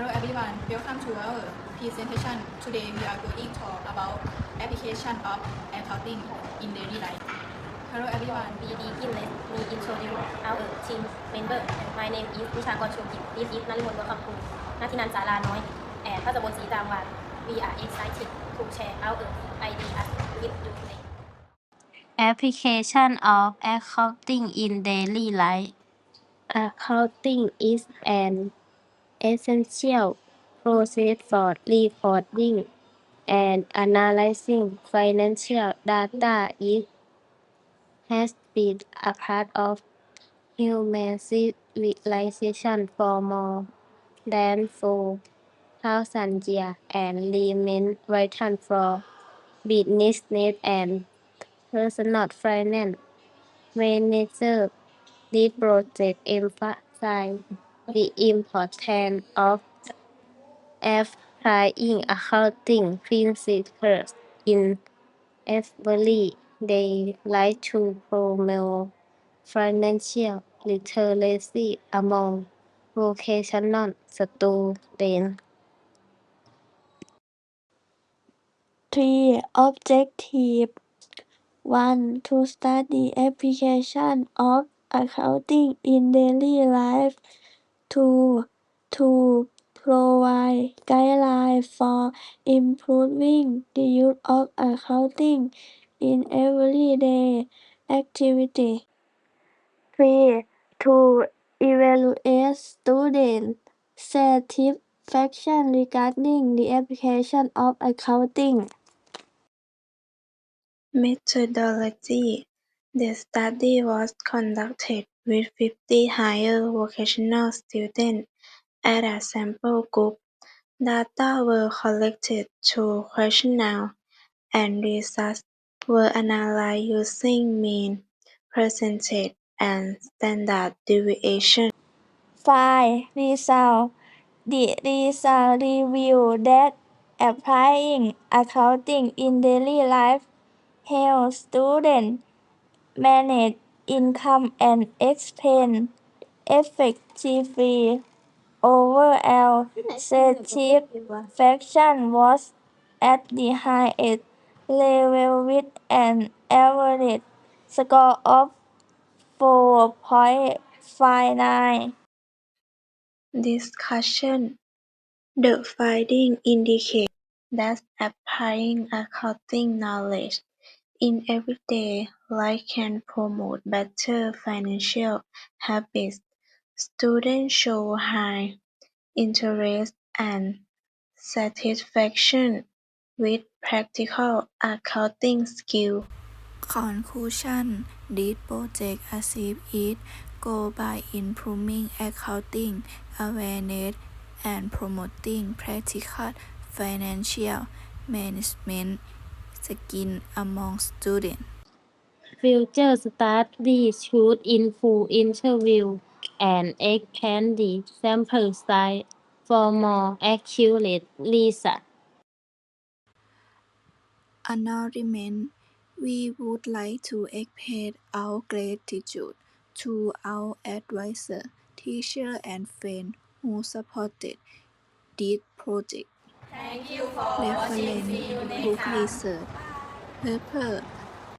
Hello everyone, welcome to our presentation. Today we are going to talk about application of accounting in daily life. Hello everyone, we begin let me introduce our team member my name is วิชากรชูกิจ this is นฤมลบัวคำภูนาทินันสาราน้อย and พัชรบลศรีจามวาน we are excited to share our ideas with you today Application of accounting in daily life. Accounting is an essential process for recording and analyzing financial data. It has been a part of human civilization for more than 4,000 years and remains vital for business and personal finance Manager, This project emphasizes the importance of applying accounting principles in everyday life to promote financial literacy among vocational students. Three objectives. 1. To study application of accounting in daily life. 2. To provide guidelines for improving the use of accounting in everyday activity. 3. To evaluate student satisfaction regarding the application of accounting. Methodology The study was conducted with 50 higher vocational students as a sample group. Data were collected through questionnaires, and results were analyzed using mean, percentage, and standard deviation. 5. Result The result revealed that applying accounting in daily life helps students manage income and expense effectively. Overall satisfaction was at the highest level with an average score of 4.59. Discussion The findings indicate that applying accounting knowledge in everyday life can promote better financial habits. Students show high interest and satisfaction with practical accounting skills. Conclusion This project achieves its goal by improving accounting awareness and promoting practical financial management skills among students. Future studies should include interview and expand the sample size for more accurate research. Acknowledgement We would like to express our gratitude to our advisor, teacher, and friends who supported this project. Thank you for watching. See you next Book. Research Paper